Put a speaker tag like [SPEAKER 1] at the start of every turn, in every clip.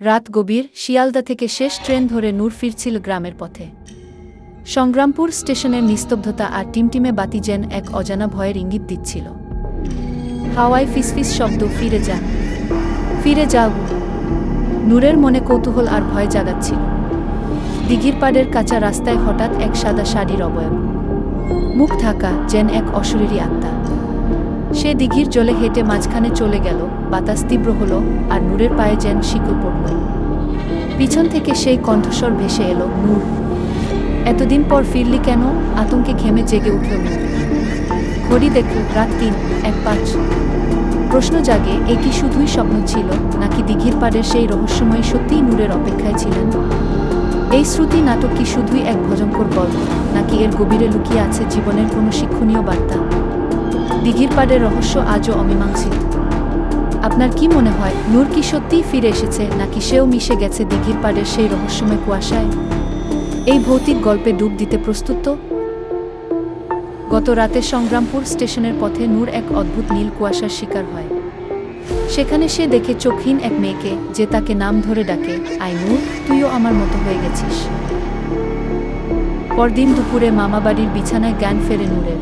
[SPEAKER 1] রাত গভীর শিয়ালদা থেকে শেষ ট্রেন ধরে নূর ফিরছিল গ্রামের পথে। সংগ্রামপুর স্টেশনের নিস্তব্ধতা আর টিমটিমে বাতি যেন এক অজানা ভয়ের ইঙ্গিত দিচ্ছিল। হাওয়ায় ফিসফিস শব্দ, ফিরে যা, ফিরে যাও। নূরের মনে কৌতূহল আর ভয় জাগাচ্ছিল। দিঘির পাড়ের কাঁচা রাস্তায় হঠাৎ এক সাদা শাড়ির অবয়ব। মুখ ঢাকা, যেন এক অশরীরী আত্মা। সে দিঘির জলে হেঁটে মাঝখানে চলে গেল, বাতাস তীব্র হলো আর নূরের পায়ে যেন শিকল পড়ল। পিছন থেকে সেই কণ্ঠস্বর ভেসে এলো, নূর, এতদিন পর ফিরলি কেন? আতঙ্কে ঘেমে জেগে উঠল নূর। ঘড়ি দেখল রাত তিন, এক পাঁচ। প্রশ্ন জাগে, এ কি শুধুই স্বপ্ন ছিল, নাকি দিঘির পাড়ের সেই রহস্যময় সত্যিই নূরের অপেক্ষায় ছিলেন? এই শ্রুতি নাটক কি শুধুই এক ভজঙ্কর গল্প, নাকি এর গভীরে লুকিয়ে আছে জীবনের কোনো শিক্ষণীয় বার্তা? দিঘির পাড়ের রহস্য আজও অমীমাংসিত। আপনার কি মনে হয়, নূর কি সত্যিই ফিরে এসেছে, নাকি সেও মিশে গেছে দিঘির পাড়ের সেই রহস্যময় কুয়াশায়? এই ভৌতিক গল্পে ডুব দিতে প্রস্তুত তো? গত রাতে সংগ্রামপুর স্টেশনের পথে নূর এক অদ্ভুত নীল কুয়াশার শিকার হয়। সেখানে সে দেখে চোখহীন এক মেয়েকে, যে তাকে নাম ধরে ডাকে আই নূর, তুইও আমার মতো হয়ে গেছিস। পরদিন দুপুরে মামাবাড়ির বিছানায় জ্ঞান ফেরে নূরের।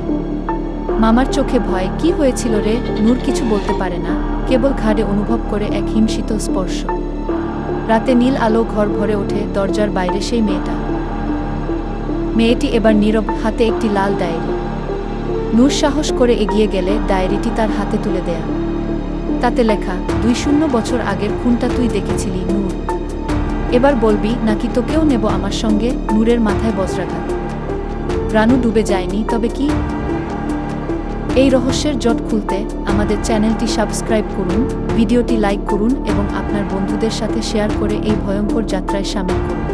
[SPEAKER 1] মামার চোখে ভয়, কি হয়েছিল রে? নূর কিছু বলতে পারে না। কেবল ঘাড়ে অনুভব করে এক হিমশীতল স্পর্শ। রাতে নীল আলো ঘর ভরে ওঠে দরজার বাইরে সেই মেয়েটা। মেয়েটি এবার নীরব, হাতে একটি লাল ডায়েরি। নূর সাহস করে এগিয়ে গেলে ডায়েরিটি তার হাতে তুলে দেয়া। তাতে লেখা, দুই শূন্য বছর আগের খুনটা তুই দেখেছিলি, নূর। এবার বলবি, নাকি তোকেও নেব আমার সঙ্গে? নূরের মাথায় বজ্রাঘাত। রানু ডুবে যায়নি, তবে কি এই রহস্যের জট খুলতে আমাদের চ্যানেলটি সাবস্ক্রাইব করুন, ভিডিওটি লাইক করুন এবং আপনার বন্ধুদের সাথে শেয়ার করে এই ভয়ঙ্কর যাত্রায় সামিল করুন।